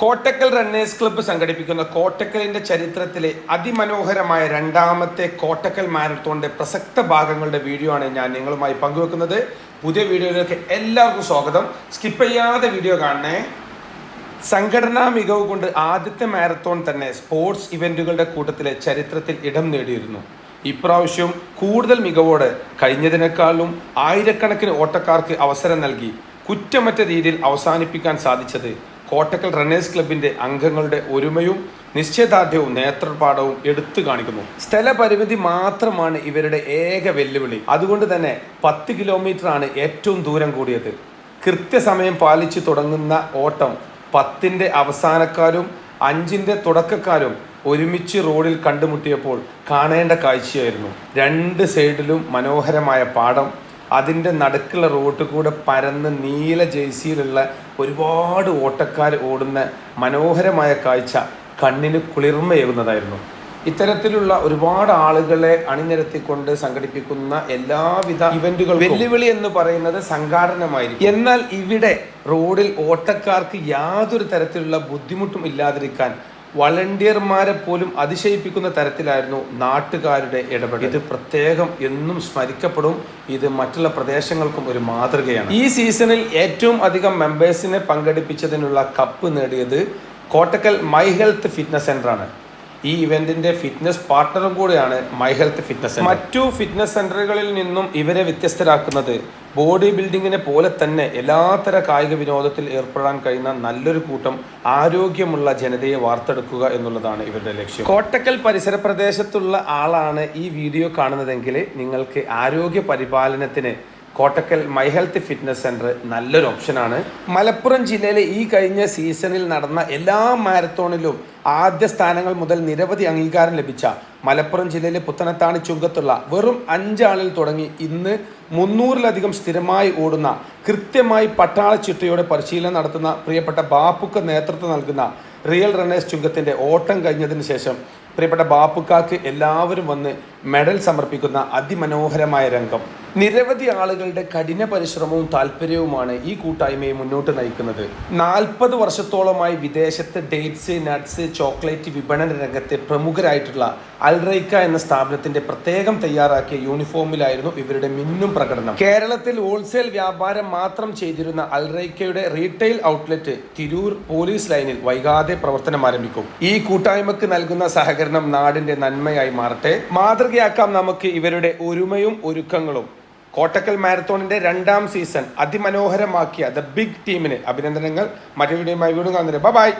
Kottakkal runners club സംഘടിപ്പിക്കുന്ന കോട്ടക്കലിന്റെ ചരിത്രത്തിലെ അതിമനോഹരമായ രണ്ടാമത്തെ കോട്ടക്കൽ മാരത്തോണിന്റെ പ്രസക്ത ഭാഗങ്ങളുടെ വീഡിയോ ആണ് ഞാൻ നിങ്ങളുമായി പങ്കുവെക്കുന്നത്. പുതിയ വീഡിയോയിലേക്ക് എല്ലാവർക്കും സ്വാഗതം. സ്കിപ്പ് ചെയ്യാതെ വീഡിയോ കാണണേ. സംഘടനാ മികവ് കൊണ്ട് ആദ്യത്തെ മാരത്തോൺ തന്നെ സ്പോർട്സ് ഇവന്റുകളുടെ കൂട്ടത്തിലെ ചരിത്രത്തിൽ ഇടം നേടിയിരുന്നു. ഇപ്രാവശ്യം കൂടുതൽ മികവോടെ കഴിഞ്ഞതിനേക്കാളും ആയിരക്കണക്കിന് ഓട്ടക്കാർക്ക് അവസരം നൽകി കുറ്റമറ്റ രീതിയിൽ അവസാനിപ്പിക്കാൻ സാധിച്ചത് കോട്ടക്കൽ റണ്ണേഴ്സ് ക്ലബിന്റെ അംഗങ്ങളുടെ ഒരുമയും നിശ്ചയദാർഢ്യവും നേത്രപാഠവും എടുത്തു കാണിക്കുന്നു. സ്ഥലപരിമിതി മാത്രമാണ് ഇവരുടെ ഏക വെല്ലുവിളി. അതുകൊണ്ട് തന്നെ പത്ത് കിലോമീറ്റർ ആണ് ഏറ്റവും ദൂരം കൂടിയത്. കൃത്യസമയം പാലിച്ചു തുടങ്ങുന്ന ഓട്ടം പത്തിന്റെ അവസാനക്കാരും അഞ്ചിന്റെ തുടക്കക്കാരും ഒരുമിച്ച് റോഡിൽ കണ്ടുമുട്ടിയപ്പോൾ കാണേണ്ട കാഴ്ചയായിരുന്നു. രണ്ട് സൈഡിലും മനോഹരമായ പാടം അതിന്റെ നടുക്കുള്ള റോട്ട് കൂടെ പരന്ന് നീല ജേഴ്സിയിലുള്ള ഒരുപാട് ഓട്ടക്കാർ ഓടുന്ന മനോഹരമായ കാഴ്ച കണ്ണിന് കുളിർമയേകുന്നതായിരുന്നു. ഇത്തരത്തിലുള്ള ഒരുപാട് ആളുകളെ അണിനിരത്തിക്കൊണ്ട് സംഘടിപ്പിക്കുന്ന എല്ലാവിധ ഇവന്റുകൾ വെല്ലുവിളി എന്ന് പറയുന്നത് സംഘാടനമായിരിക്കും. എന്നാൽ ഇവിടെ റോഡിൽ ഓട്ടക്കാർക്ക് യാതൊരു തരത്തിലുള്ള ബുദ്ധിമുട്ടും ഇല്ലാതിരിക്കാൻ വളണ്ടിയർമാരെ പോലും അതിശയിപ്പിക്കുന്ന തരത്തിലായിരുന്നു നാട്ടുകാരുടെ ഇടപെടൽ. ഇത് പ്രത്യേകം എന്നും സ്മരിക്കപ്പെടും. ഇത് മറ്റുള്ള പ്രദേശങ്ങൾക്കും ഒരു മാതൃകയാണ്. ഈ സീസണിൽ ഏറ്റവും അധികം മെമ്പേഴ്സിനെ പങ്കെടുപ്പിച്ചതിനുള്ള കപ്പ് നേടിയത് കോട്ടക്കൽ മൈ ഹെൽത്ത് ഫിറ്റ്നസ് സെന്ററാണ് ഈ ഇവന്റിന്റെ ഫിറ്റ്നസ് പാർട്ണറും കൂടിയാണ് മൈ ഹെൽത്ത് ഫിറ്റ്നസ് മറ്റു ഫിറ്റ്നസ് സെന്ററുകളിൽ നിന്നും ഇവരെ വ്യത്യസ്തരാക്കുന്നത് ബോഡി ബിൽഡിങ്ങിനെ പോലെ തന്നെ എല്ലാത്തര കായിക വിനോദത്തിൽ ഏർപ്പെടാൻ കഴിയുന്ന നല്ലൊരു കൂട്ടം ആരോഗ്യമുള്ള ജനതയെ വാർത്തെടുക്കുക എന്നുള്ളതാണ് ഇവരുടെ ലക്ഷ്യം. കോട്ടക്കൽ പരിസര പ്രദേശത്തുള്ള ആളാണ് ഈ വീഡിയോ കാണുന്നതെങ്കിൽ നിങ്ങൾക്ക് ആരോഗ്യ പരിപാലനത്തിന് Kottakkal my health fitness centre നല്ലൊരു ഓപ്ഷനാണ്. മലപ്പുറം ജില്ലയിലെ ഈ കഴിഞ്ഞ സീസണിൽ നടന്ന എല്ലാ മാരത്തോണിലും ആദ്യ സ്ഥാനങ്ങൾ മുതൽ നിരവധി അംഗീകാരം ലഭിച്ച മലപ്പുറം ജില്ലയിലെ പുത്തനത്താണി ചുങ്കത്തുള്ള വെറും അഞ്ചാളിൽ തുടങ്ങി ഇന്ന് മുന്നൂറിലധികം സ്ഥിരമായി ഓടുന്ന കൃത്യമായി പട്ടാള ചിട്ടയോടെ പരിശീലനം നടത്തുന്ന പ്രിയപ്പെട്ട ബാപ്പുക്ക് നേതൃത്വം നൽകുന്ന റിയൽ റണ്ണേഴ്സ് ചുങ്കത്തിന്റെ ഓട്ടം കഴിഞ്ഞതിന് ശേഷം പ്രിയപ്പെട്ട ബാപ്പുക്കാക്ക് എല്ലാവരും വന്ന് മെഡൽ സമർപ്പിക്കുന്ന അതിമനോഹരമായ രംഗം. നിരവധി ആളുകളുടെ കഠിന പരിശ്രമവും താല്പര്യവുമാണ് ഈ കൂട്ടായ്മയെ മുന്നോട്ട് നയിക്കുന്നത്. നാൽപ്പത് വർഷത്തോളമായി വിദേശത്ത് ഡേറ്റ്സ് നട്ട്സ് ചോക്ലേറ്റ് വിപണന രംഗത്തെ പ്രമുഖരായിട്ടുള്ള അൽറൈക്ക എന്ന സ്ഥാപനത്തിന്റെ പ്രത്യേകം തയ്യാറാക്കിയ യൂണിഫോമിലായിരുന്നു ഇവരുടെ മിന്നും പ്രകടനം. കേരളത്തിൽ ഹോൾസെയിൽ വ്യാപാരം മാത്രം ചെയ്തിരുന്ന അൽറൈക്കയുടെ റീറ്റെയിൽ ഔട്ട്ലെറ്റ് തിരൂർ പോലീസ് ലൈനിൽ വൈകാതെ പ്രവർത്തനം ആരംഭിക്കും. ഈ കൂട്ടായ്മക്ക് നൽകുന്ന സഹകരണം നാടിന്റെ നന്മയായി മാറട്ടെ. മാതൃകയാക്കാം നമുക്ക് ഇവരുടെ ഒരുമയും ഒരുക്കങ്ങളും. കോട്ടക്കൽ മാരത്തോണിന്റെ രണ്ടാം സീസൺ അതിമനോഹരമാക്കിയ ദ ബിഗ് ടീമിന് അഭിനന്ദനങ്ങൾ. മറ്റൊരു വീഡിയോയുമായി വീണ്ടും കാണുന്നത് ബൈ.